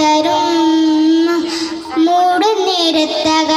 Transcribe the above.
കരും മൂടുന്നിരത്തക